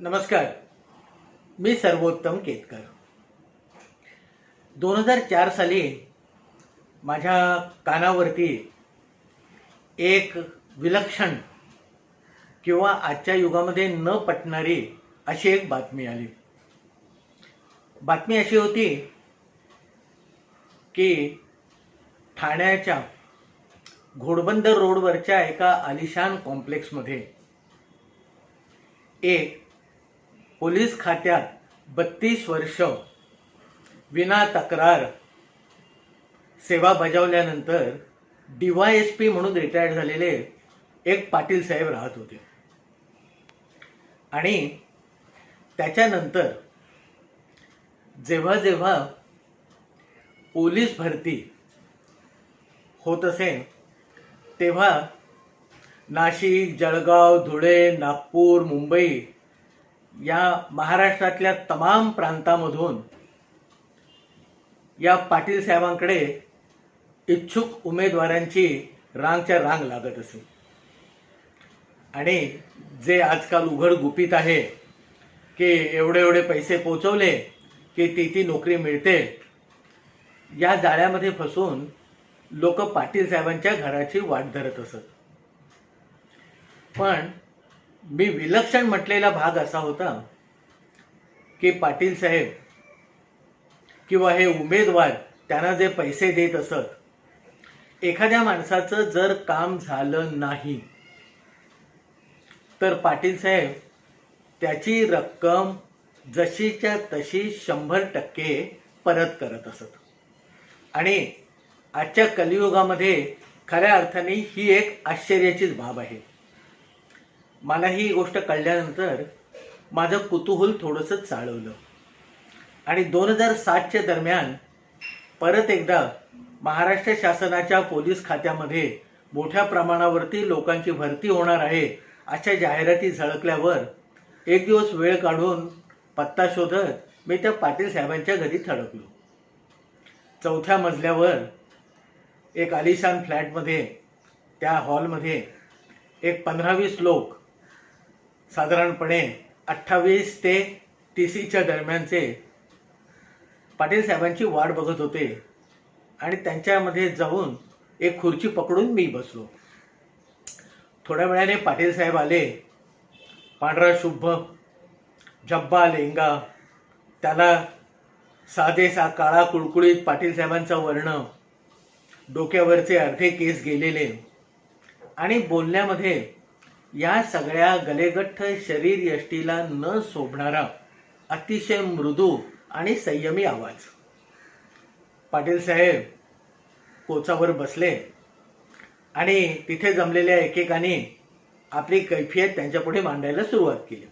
नमस्कार. मी सर्वोत्तम केतकर. दोन हजार चार साली माझ्या कानावरती एक विलक्षण किंवा आजच्या युगामध्ये न पटणारी अशी एक बातमी आली. बातमी अशी होती की ठाण्याच्या घोडबंदर रोडवरच्या एका आलिशान कॉम्प्लेक्समध्ये एक पोलीस खात्यात बत्तीस वर्ष विना तक्रार सेवा बजावल्यानंतर डी वाय एस पी म्हणून रिटायर्ड झालेले एक पाटील साहेब राहत होते. आणि त्याच्यानंतर जेव्हा जेव्हा पोलीस भरती होत असे तेव्हा नाशिक जळगाव धुळे नागपूर मुंबई या महाराष्ट्रातल्या तमाम प्रांतामधून या पाटील साहेबांकडे इच्छुक उमेदवारांची रांगच्या रांग लागत असे. आणि जे आजकाल उघड गुपित आहे की एवढे एवढे पैसे पोचवले की ती ती नोकरी मिळते या जाळ्यामध्ये फसून लोक पाटील साहेबांच्या घराची वाट धरत असत. पण मी विलक्षण म्हटलेला भाग असा होता की पाटील साहेब किंवा हे उमेदवार त्यांना जे पैसे देत असत एखाद्या माणसाचं जर काम झालं नाही तर पाटील साहेब त्याची रक्कम जशीच्या तशी शंभर टक्के परत करत असत. आणि आजच्या कलियुगामध्ये खऱ्या अर्थाने ही एक आश्चर्याचीच बाब आहे. मला ही गोष्ट कळल्यानंतर माझं कुतूहल थोडंसं चाळवलं. आणि दोन हजार सातच्या दरम्यान परत एकदा महाराष्ट्र शासनाच्या पोलीस खात्यामध्ये मोठ्या प्रमाणावरती लोकांची भरती होणार आहे अशा जाहिराती झळकल्यावर एक दिवस वेळ काढून पत्ता शोधत मी त्या पाटील साहेबांच्या घरी थडकलो. चौथ्या मजल्यावर एक आलिशान फ्लॅटमध्ये त्या हॉलमध्ये एक पंधरा वीस लोक साधारणपणे अठ्ठावीस ते तीसीच्या दरम्यानचे पाटील साहेबांची वाट बघत होते आणि त्यांच्यामध्ये जाऊन एक खुर्ची पकडून मी बसलो. थोड्या वेळाने पाटील साहेब आले. पांढरा शुभ जब्बा लेंगा त्याला साधेसा काळा कुळकुळीत पाटील साहेबांचा वर्ण डोक्यावरचे अर्धे केस गेलेले आणि बोलण्यामध्ये या सगळ्या गलेगठ्ठ शरीर यष्टीला न शोभणारा अतिशय मृदू आणि संयमी आवाज. पाटील साहेब कोचावर बसले आणि तिथे जमलेल्या एकेकाने आपली कैफियत त्यांच्यापुढे मांडायला सुरुवात केली.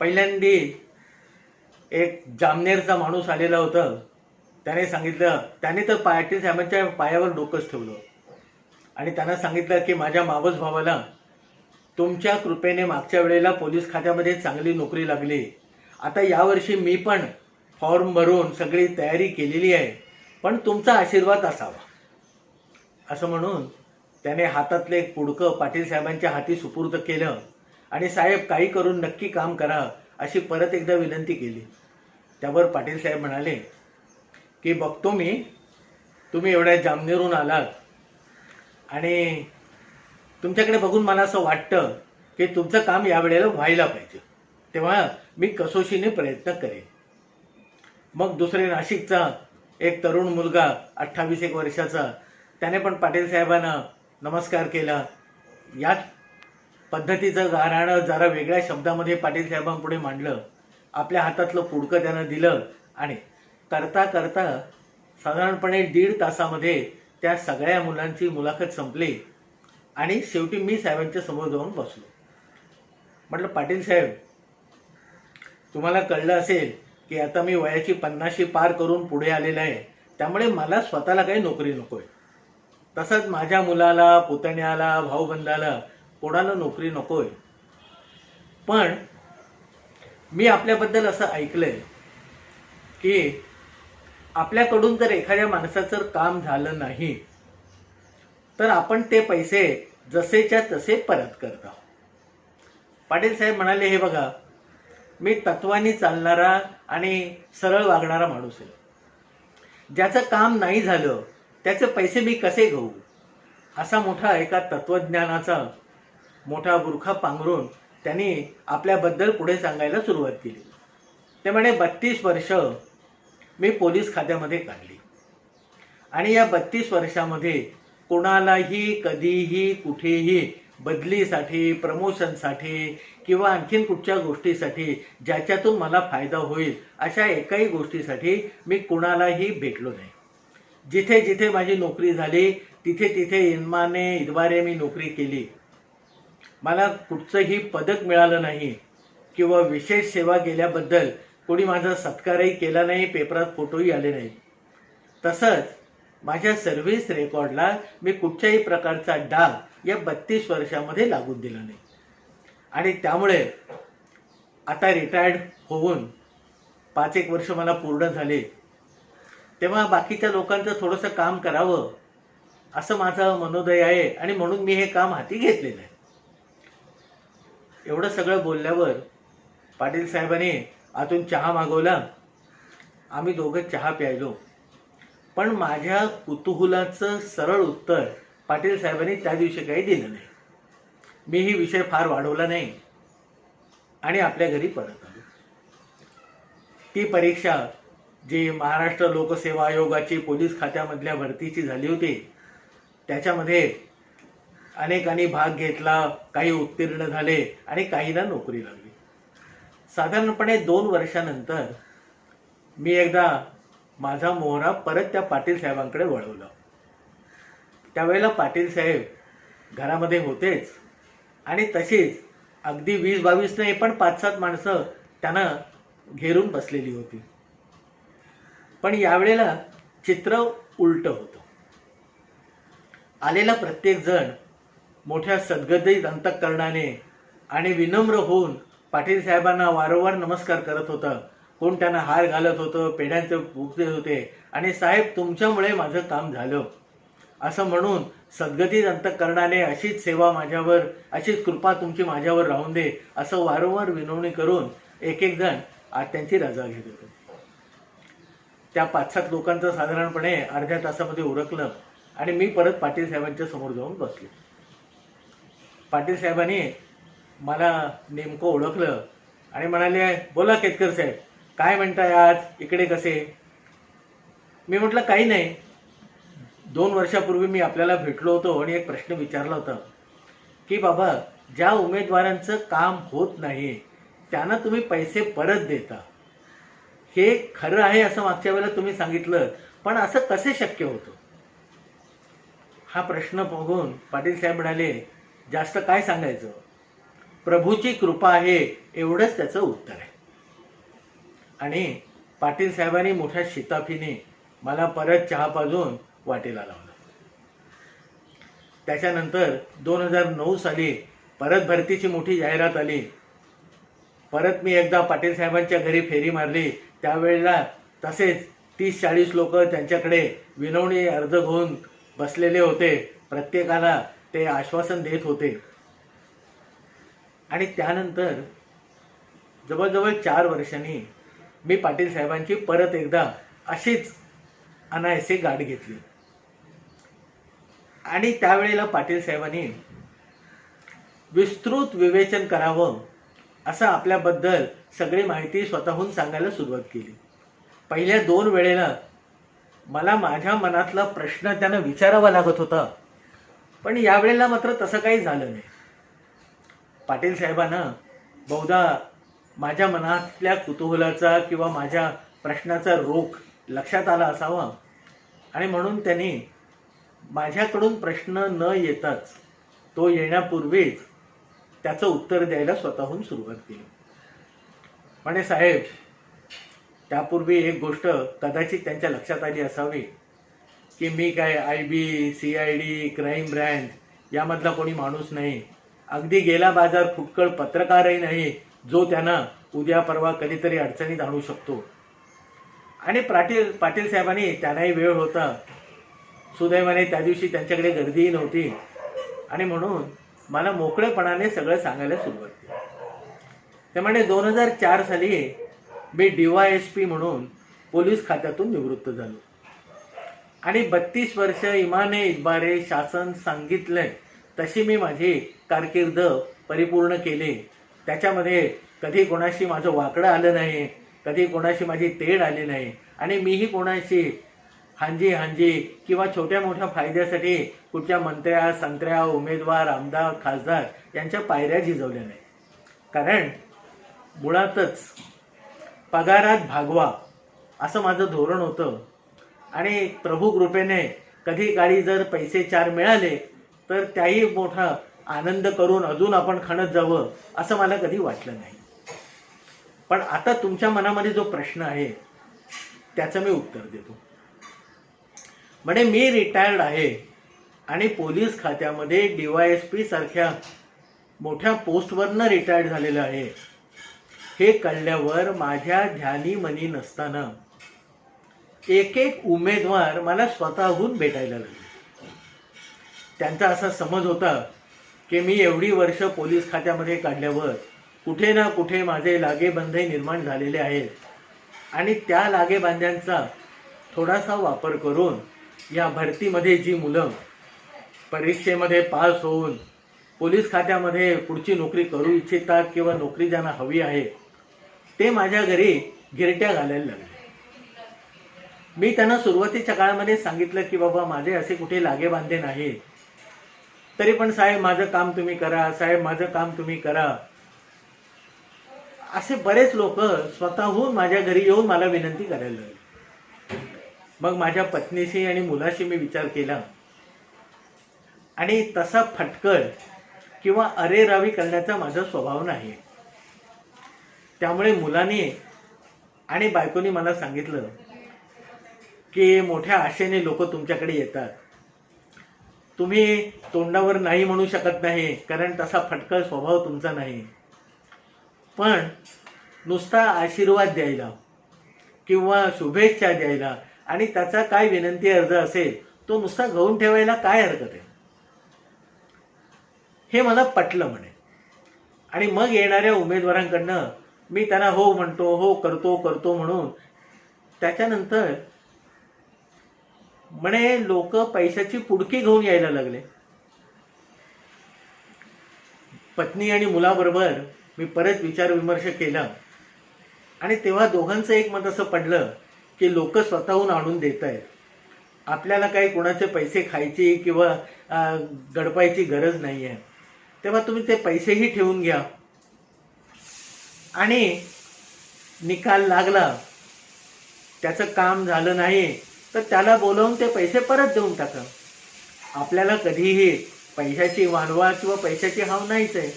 पहिल्यांदी एक जामनेरचा माणूस आलेला होता. त्याने सांगितलं त्याने तर पाटील साहेबांच्या पायावर डोकंच ठेवलं. आणि त्यांना सांगितलं की माझ्या मावस भावाला तुमच्या कृपेने मागच्या वेळेला पोलीस खात्यामध्ये चांगली नोकरी लागली. आता यावर्षी मी पण फॉर्म भरून सगळी तयारी केलेली आहे पण तुमचा आशीर्वाद असावा. असं म्हणून त्याने हातातले एक पुडकं पाटील साहेबांच्या हाती सुपूर्द केलं आणि साहेब काही करून नक्की काम करा अशी परत एकदा विनंती केली. त्यावर पाटील साहेब म्हणाले की बघतो मी तुम्ही एवढ्या जामनेरून आलात आणि तुमच्याकडे बघून मला असं वाटतं की तुमचं काम यावेळेला व्हायला पाहिजे. तेव्हा मी कसोशीने प्रयत्न करेन. मग दुसरे नाशिकचा एक तरुण मुलगा अठ्ठावीस एक वर्षाचा त्याने पण पाटील साहेबांना नमस्कार केला. याच पद्धतीचं गाराणं जरा वेगळ्या शब्दामध्ये पाटील साहेबांपुढे मांडलं. आपल्या हातातलं पुडकं त्यानं दिलं आणि करता करता साधारणपणे दीड तासामध्ये त्या सगळ्या मुलांची मुलाखत संपली आणि शेवटी मी साहेबांच्या समोर जाऊन बसलो. म्हटलं पाटील साहेब तुम्हाला कळलं असेल की आता मी वयाची पन्नाशी पार करून पुढे आलेलं आहे. त्यामुळे मला स्वतःला काही नोकरी नकोय. तसंच माझ्या मुलाला पुतण्याला भाऊबंधाला कोणाला नोकरी नकोय. पण मी आपल्याबद्दल असं ऐकलंय की आपल्याकडून जर एखाद्या माणसाचं काम झालं नाही तर आपण ते पैसे जसेच्या तसे परत करतो पाटील साहेब म्हणाले हे बघा मी तत्वानी चालणारा आणि सरळ वागणारा माणूस आहे. ज्याचं काम नाही झालं त्याचे पैसे मी कसे घेऊ? असा मोठा एका तत्वज्ञानाचा मोठा बुरखा पांघरून त्यांनी आपल्याबद्दल पुढे सांगायला सुरुवात केली. ते म्हणे बत्तीस वर्ष मी पोलीस खात्यामध्ये काढली. आणि या बत्तीस वर्षामध्ये कोणालाही कधीही कुठेही बदलीसाठी प्रमोशनसाठी किंवा आणखीन कुठच्या गोष्टीसाठी ज्याच्यातून मला फायदा होईल अशा एकाही गोष्टीसाठी मी कुणालाही भेटलो नाही. जिथे जिथे माझी नोकरी झाली तिथे तिथे इन्माने इद्वारे मी नोकरी केली. मला कुठचंही पदक मिळालं नाही किंवा विशेष सेवा केल्याबद्दल कोणी माझा सत्कारही केला नाही पेपरात फोटोही आले नाही तसंच माझ्या सर्व्हिस रेकॉर्डला मी कुठच्याही प्रकारचा डाग या बत्तीस वर्षामध्ये लागून दिला नाही. आणि त्यामुळे आता रिटायर्ड होऊन पाच एक वर्ष मला पूर्ण झाले. तेव्हा बाकीच्या लोकांचं थोडंसं काम करावं असं माझं मनोदय आहे आणि म्हणून मी हे काम हाती घेतलेलं आहे. एवढं सगळं बोलल्यावर पाटील साहेबांनी आतून चहा मागवला. आम्ही दोघं चहा प्यायलो. पण माझ्या कुतूहलाचं सरळ उत्तर पाटील साहेबांनी त्या दिवशी काही दिलं नाही. मी ही विषय फार वाढवला नाही. आणि आपल्या घरी परत आलो. ती परीक्षा जी महाराष्ट्र लोकसेवा आयोगाची पोलीस खात्यामधल्या भरतीची झाली होती त्याच्यामध्ये अनेकांनी भाग घेतला काही उत्तीर्ण झाले आणि काहींना नोकरी लागली. साधारणपणे दोन वर्षानंतर मी एकदा माझा मोहरा परत त्या पाटील साहेबांकडे वळवला. त्यावेळेला पाटील साहेब घरामध्ये होतेच आणि तशीच अगदी वीस बावीस नाही पण पाच सात माणसं त्यांना घेरून बसलेली होती. पण यावेळेला चित्र उलट होतं. आलेला प्रत्येक जण मोठ्या सद्गदित अंतकरणाने आणि विनम्र होऊन पाटील साहेबांना वारंवार नमस्कार करत होता. कोण त्यांना हार घालत होतं पेढ्यांचे भुकते होते आणि साहेब तुमच्यामुळे माझं काम झालं. असं म्हणून सद्गतीत अंतकरणाने अशीच सेवा माझ्यावर अशीच कृपा तुमची माझ्यावर राहून दे असं वारंवार विनवणी करून एक एक जण त्यांची रजा घेत होते. त्या पाच सात लोकांचं साधारणपणे अर्ध्या तासामध्ये उरकलं आणि मी परत पाटील साहेबांच्या समोर जाऊन बसले. पाटील साहेबांनी मला नेमकं ओळखलं. आणि म्हणाले बोला केतकर साहेब काय म्हणताय आज? इकडे कसे? मी म्हटलं काही नाही. दोन वर्षापूर्वी मी आपल्याला भेटलो होतो आणि एक प्रश्न विचारला होता की बाबा ज्या उमेदवारांचं काम होत नाही त्यांना तुम्ही पैसे परत देता. हे खरं आहे असं मागच्या वेळेला तुम्ही सांगितलं पण असं कसे शक्य होतं? हा प्रश्न बघून पाटील साहेब म्हणाले जास्त काय सांगायचं? प्रभूची कृपा आहे एवढंच त्याचं उत्तर आहे. आणि पाटील साहेबांनी मोठ्या शिताफीने मला परत चहा पाजून वाटेला लावलं. त्याच्यानंतर दोन हजार नऊ साली परत भरतीची मोठी जाहिरात आली. परत मी एकदा पाटील साहेबांच्या घरी फेरी मारली. त्यावेळेला तसेच तीस चाळीस लोक त्यांच्याकडे विनवणी अर्ज घेऊन बसलेले होते. प्रत्येकाला ते आश्वासन देत होते. आणि त्यानंतर जवळजवळ चार वर्षांनी मी पाटील साहेबांची परत एकदा अशीच अनायसे गाठ घेतली. आणि त्यावेळेला पाटील साहेबांनी विस्तृत विवेचन करावं असं आपल्याबद्दल सगळी माहिती स्वतःहून सांगायला सुरुवात केली. पहिल्या दोन वेळेला मला माझ्या मनातला प्रश्न त्यांना विचारावा लागत होता. पण यावेळेला मात्र तसं काही झालं नाही. पाटील साहेबांना बहुधा माझ्या मनातल्या कुतूहलाचा किंवा माझ्या प्रश्नाचा रोख लक्षात आला असावा. आणि म्हणून त्यांनी माझ्याकडून प्रश्न न येताच तो येण्यापूर्वीच त्याचं उत्तर द्यायला स्वतःहून सुरुवात केली. म्हणे साहेब त्यापूर्वी एक गोष्ट कदाचित त्यांच्या लक्षात आली असावी की मी काय I B C I D crime branch यामधला कोणी माणूस नाही. अगदी गेला बाजार फुटकळ पत्रकारही नाही जो त्यांना उद्या परवा कधीतरी अडचणीत आणू शकतो. आणि पाटील पाटील साहेबांनी त्यांनाही वेळ होता. सुदैवाने त्या दिवशी त्यांच्याकडे गर्दीही नव्हती. आणि म्हणून मला मोकळेपणाने सगळं सांगायला सुरुवात केली. ते म्हणे दोन हजार चार साली मी डीवाय एस पी म्हणून पोलीस खात्यातून निवृत्त झालो. आणि बत्तीस वर्ष इमाने इतबारे शासन सांगितलंय. तशी मी माझी कारकीर्द परिपूर्ण केली. त्याच्यामध्ये कधी कोणाशी माझं वाकडं आलं नाही कधी कोणाशी माझी तेढ आली नाही आणि मीही कोणाशी हांजी हांजी किंवा छोट्या मोठ्या फायद्यासाठी कुठच्या मंत्र्या संत्र्या उमेदवार आमदार खासदार यांच्या पायऱ्या झिजवल्या नाही कारण मुळातच पगारात भागवा असं माझं धोरण होतं. आणि प्रभू कृपेने कधी काळी जर पैसे चार मिळाले तर त्याही मोठा आनंद करून अजून आपण खणत जावं असं मला कधी वाटलं नाही. पण आता तुमच्या मनामध्ये जो प्रश्न आहे त्याचं मी उत्तर देतो. म्हणजे मी रिटायर्ड आहे आणि पोलीस खात्यामध्ये डीवायएसपी सारख्या मोठ्या पोस्टवरनं रिटायर्ड झालेलं आहे. हे कळल्यावर माझ्या ध्यानी मनी नसताना एक एक उमेदवार मला स्वतःहून भेटायला लागले. त्यांचा असा समज होता की मी एवढी वर्ष पोलीस खात्यामध्ये काढल्यावर कुठे ना कुठे माझे लागेबंधे निर्माण झालेले आहेत. आणि त्या लागेबांध्यांचा थोडासा वापर करून या भरतीमध्ये जी मुलं परीक्षेमध्ये पास होऊन पोलीस खात्यामध्ये पुढची नोकरी करू इच्छितात किंवा नोकरी ज्यांना हवी आहे ते माझ्या घरी गिरट्या घालायला लागले. मी त्यांना सुरुवातीच्या काळामध्ये सांगितलं की बाबा माझे असे कुठे लागेबांधे नाहीत. नाही तरी पण साहेब माझं काम तुम्ही करा. साहेब माझं काम तुम्ही करा. असे बरेच लोक स्वतःहून माझ्या घरी येऊन मला विनंती करायला लागले. मग माझ्या पत्नीशी आणि मुलाशी मी विचार केला. आणि तसा फटकळ किंवा अरेरावी करण्याचा माझा स्वभाव नाही त्यामुळे मुलांनी आणि बायकोनी मला सांगितलं की मोठ्या आशेने लोक तुमच्याकडे येतात. तुम्ही तोंडावर नाही म्हणू शकत नाही कारण तसा फटकळ स्वभाव तुमचा नाही. पण नुसता आशीर्वाद द्यायला किंवा शुभेच्छा द्यायला आणि त्याचा काय विनंती अर्ज असेल तो नुसता घेऊन ठेवायला काय हरकत आहे? हे मला पटलं म्हणे. आणि मग येणाऱ्या उमेदवारांकडनं मी त्यांना हो म्हणतो हो करतो करतो म्हणून त्याच्यानंतर म्हणे लोक पैशाची पुडकी घेऊन यायला लागले. पत्नी आणि मुलाबरोबर मी परत विचार विमर्श केला. आणि तेव्हा दोघांचं एक मत असं पडलं की लोक स्वतःहून आणून देत आहेत आपल्याला काही कोणाचे पैसे खायची किंवा गडपायची गरज नाही आहे तेव्हा तुम्ही ते पैसेही ठेवून घ्या. आणि निकाल लागला. त्याचं काम झालं नाही. तर त्याला बोलवून ते पैसे परत देऊन टाका. आपल्याला कधीही पैशाची वानवा किंवा पैशाची हाव नाहीच आहे.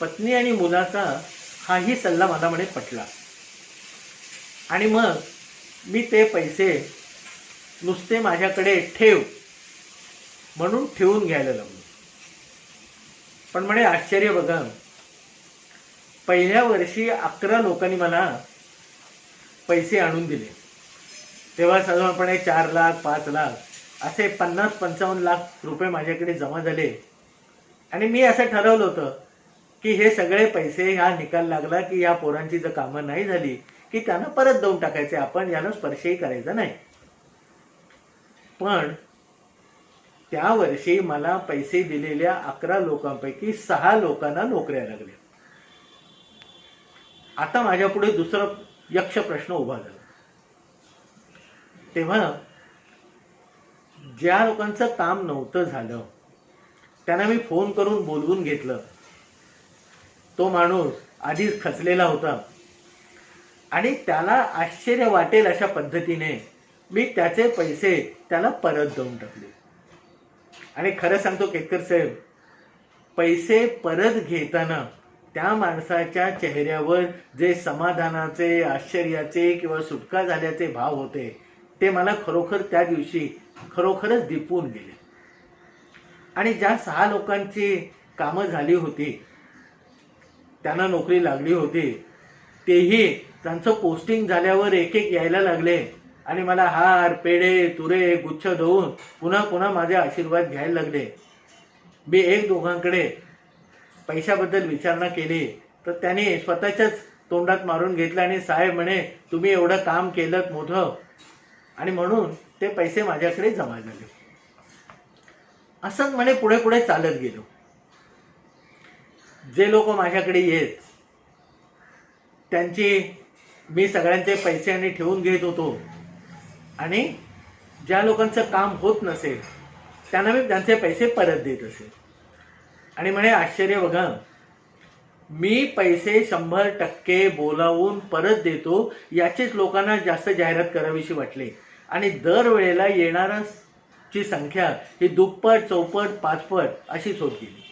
पत्नी आणि मुलाचा हाही सल्ला मला म्हणे पटला. आणि मग मी ते पैसे नुसते माझ्याकडे ठेव म्हणून ठेवून घ्यायला लागलो. पण म्हणे आश्चर्य बघा. पहिल्या वर्षी अकरा लोकांनी मला पैसे आणून दिले. तेव्हा साधारणपणे चार लाख पाच लाख असे पन्नास पंचावन्न लाख रुपये माझ्याकडे जमा झाले. आणि मी असं ठरवलं होतं की हे सगळे पैसे ह्या निकाल लागला की या पोरांची जर कामं नाही झाली की त्यांना परत देऊन टाकायचे आपण याला स्पर्शही करायचा नाही. पण त्या वर्षी मला पैसे दिलेल्या अकरा लोकांपैकी सहा लोकांना नोकऱ्या लागल्या. आता माझ्या पुढे दुसरा यक्ष प्रश्न उभा झाला. तेव्हा ज्या लोकांचं काम नव्हतं झालं त्यांना मी फोन करून बोलवून घेतलं. तो माणूस आधीच खचलेला होता. आणि त्याला आश्चर्य वाटेल अशा पद्धतीने मी त्याचे पैसे त्याला परत देऊन टाकले. आणि खरं सांगतो केतकर साहेब पैसे परत घेताना त्या माणसाच्या चेहऱ्यावर जे समाधानाचे आश्चर्याचे किंवा सुटका झाल्याचे भाव होते ते मला खरोखर त्या दिवशी खरोखरच दिपून गेले. आणि ज्या सहा लोकांची कामं झाली होती त्यांना नोकरी लागली होती तेही त्यांचं पोस्टिंग झाल्यावर एक एक यायला लागले. आणि मला हार पेढे तुरे गुच्छ देऊन पुन्हा पुन्हा माझे आशीर्वाद घ्यायला लागले. मी एक दोघांकडे पैशाबद्दल विचारणा केली तर त्याने स्वतःच्याच तोंडात मारून घेतलं आणि साहेब म्हणे तुम्ही एवढं काम केलं मोठं. आणि म्हणून ते पैसे माझ्याकडे जमा झाले. असंच म्हणे पुढे पुढे चालत गेलो. जे लोक माझ्याकडे येत त्यांची मी सगळ्यांचे पैसे आणि ठेवून घेत होतो. आणि ज्या लोकांचं काम होत नसेल त्यांना मी त्यांचे पैसे परत देत असे आणि म्हणे आश्चर्य बघा मी पैसे शंभर टक्के बोलावून परत देतो याचीच लोकांना जास्त जाहिरात करावीशी वाटली. आणि दरवेळेला येणारा ची संख्या ही दुप्पट चौपट पाचपट अशीच होत गेली.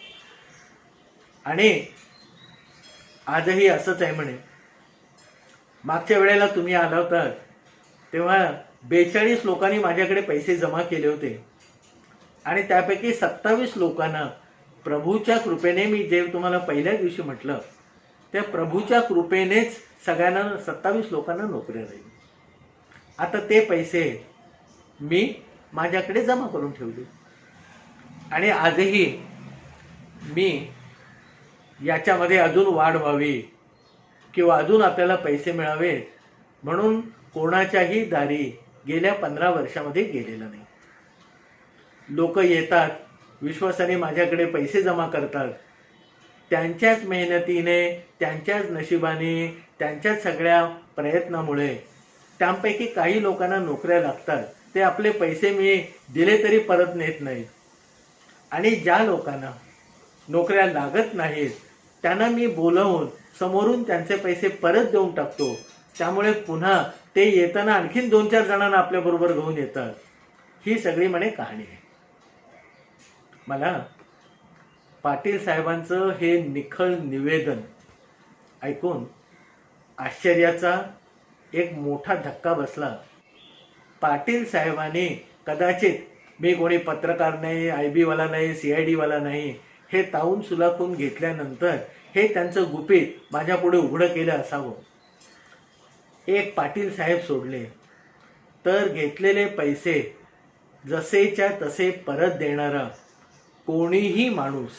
आणि आजही असंच आहे म्हणे. मागच्या वेळेला तुम्ही आला होता तेव्हा बेचाळीस लोकांनी माझ्याकडे पैसे जमा केले होते. आणि त्यापैकी सत्तावीस लोकांना प्रभूच्या कृपेने मी जे तुम्हाला पहिल्या दिवशी म्हटलं त्या प्रभूच्या कृपेनेच सगळ्यांना सत्तावीस लोकांना नोकऱ्या राहील आता ते पैसे मी माझ्याकडे जमा करून ठेवले. आणि आजही मी याच्यामध्ये अजून वाढ व्हावी किंवा अजून आपल्याला पैसे मिळावे म्हणून कोणाच्याही दारी गेल्या पंधरा वर्षामध्ये गेलेलं नाही. लोक येतात विश्वासाने माझ्याकडे पैसे जमा करतात. त्यांच्याच मेहनतीने त्यांच्याच नशिबाने त्यांच्याच सगळ्या प्रयत्नामुळे त्यापैकी काही लोकांना नोकऱ्या लागतात. ते आपले पैसे मी दिले तरी परत नेत नाहीत. आणि ज्या लोकांना नोकऱ्या लागत नाहीत त्यांना मी बोलवून समोरून त्यांचे पैसे परत देऊन टाकतो. त्यामुळे पुन्हा ते येताना आणखीन दोन चार जणांना आपल्याबरोबर घेऊन येतात. ही सगळी म्हणे कहाणी आहे. मला पाटील साहेबांचं हे निखळ निवेदन ऐकून आश्चर्याचा एक मोठा धक्का बसला. पाटील साहेबांनी कदाचित मी कोणी पत्रकार नाही आय बीवाला नाही सी आय डीवाला नाही हे ताऊन सुलाखून घेतल्यानंतर हे त्यांचं गुपित माझ्यापुढे उघडं केलं असावं. एक पाटील साहेब सोडले. तर घेतलेले पैसे जसेच्या तसे परत देणारा कोणीही माणूस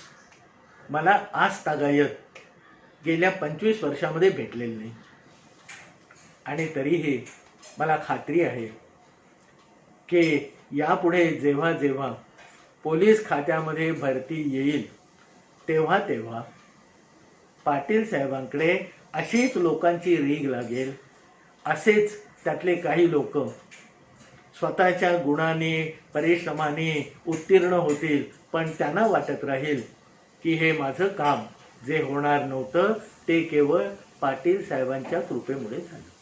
मला आज तागायत गेल्या पंचवीस वर्षामध्ये भेटलेलं नाही. आणि तरीही मला खात्री आहे की यापुढे जेव्हा जेव्हा पोलीस खात्यामध्ये भरती येईल तेव्हा तेव्हा पाटील साहेबांकडे अशीच लोकांची रीग लागेल असेच त्यातले काही लोक स्वतःच्या गुणाने परिश्रमाने उत्तीर्ण होतील पण त्यांना वाटत राहील की हे माझं काम जे होणार नव्हतं ते केवळ पाटील साहेबांच्या कृपेमुळे झालं.